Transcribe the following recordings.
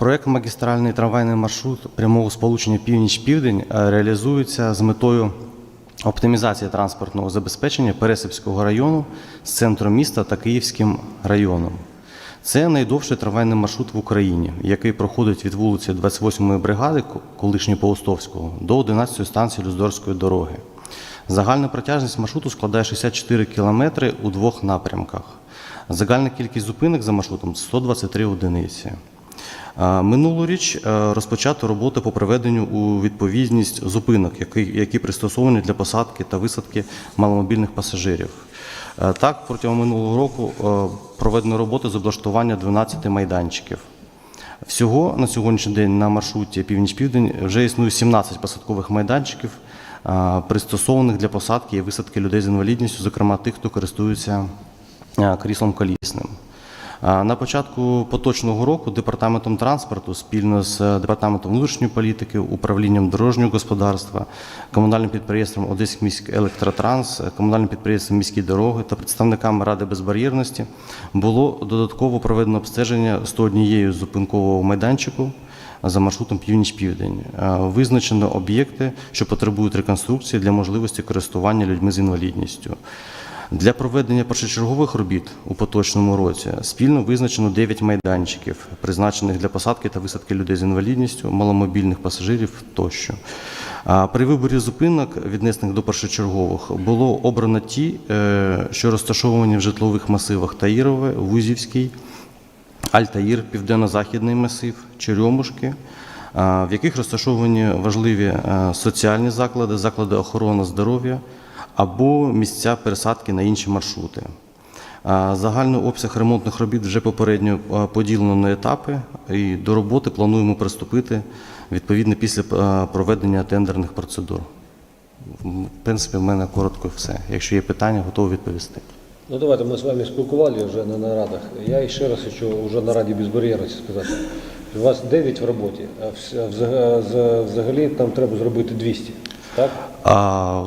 Проект магістральний трамвайний маршрут прямого сполучення північ-південь реалізується з метою оптимізації транспортного забезпечення Пересипського району з центром міста та Київським районом. Це найдовший трамвайний маршрут в Україні, який проходить від вулиці 28-ї бригади ко- колишньої Паустовського до 11-ї станції Люздорської дороги. Загальна протяжність маршруту складає 64 кілометри у двох напрямках. Загальна кількість зупинок за маршрутом 123 одиниці. Е, Минулоріч е, розпочато роботи по приведенню у відповідність зупинок, які, пристосовані для посадки та висадки маломобільних пасажирів. Е, Так, протягом минулого року проведено роботи з облаштування 12 майданчиків. Всього на сьогоднішній день на маршруті Північ-Південь вже існує 17 посадкових майданчиків, пристосованих для посадки і висадки людей з інвалідністю, зокрема тих, хто користується кріслом колісним. На початку поточного року департаментом транспорту спільно з е, департаментом внутрішньої політики, управлінням дорожнього господарства, комунальним підприємством Одеський міський електротранс, е, комунальним підприємством міські дороги та представниками ради безбар'єрності було додатково проведено обстеження 101 зупинкового майданчику за маршрутом північ-південь. Е, Визначено об'єкти, що потребують реконструкції для можливості користування людьми з інвалідністю. Для проведення першочергових робіт у поточному році спільно визначено 9 майданчиків, призначених для посадки та висадки людей з інвалідністю, маломобільних пасажирів тощо. При виборі зупинок, віднесених до першочергових, було обрано ті, е, що розташовані в житлових масивах Таїрове, Вузівський, Альтаїр, Південно-Західний масив, Черемушки, в яких розташовані важливі е, соціальні заклади, заклади охорони здоров'я або місця пересадки на інші маршрути. Загальний обсяг ремонтних робіт вже попередньо поділено на етапи, і до роботи плануємо приступити відповідно після проведення тендерних процедур. В принципі, в мене коротко все. Якщо є питання, готовий відповісти. Ну давайте ми з вами спілкували вже на нарадах. Я ще раз хочу вже на раді безбар'єрності сказати. У вас 9 в роботі, а взагалі там треба зробити 200. Так? А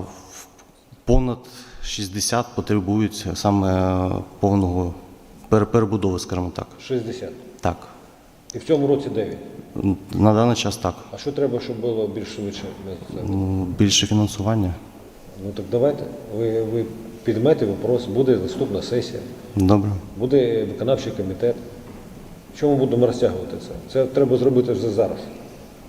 понад 60 потребують саме повного перебудови, скажімо так. 60. Так. І в цьому році 9. На даний час так. А що треба, щоб було більш швидше? Більше фінансування. Ну так давайте. Ви, ви підмете вопрос, буде наступна сесія, Добре. буде виконавчий комітет. Чому будемо розтягувати це? Це треба зробити вже зараз.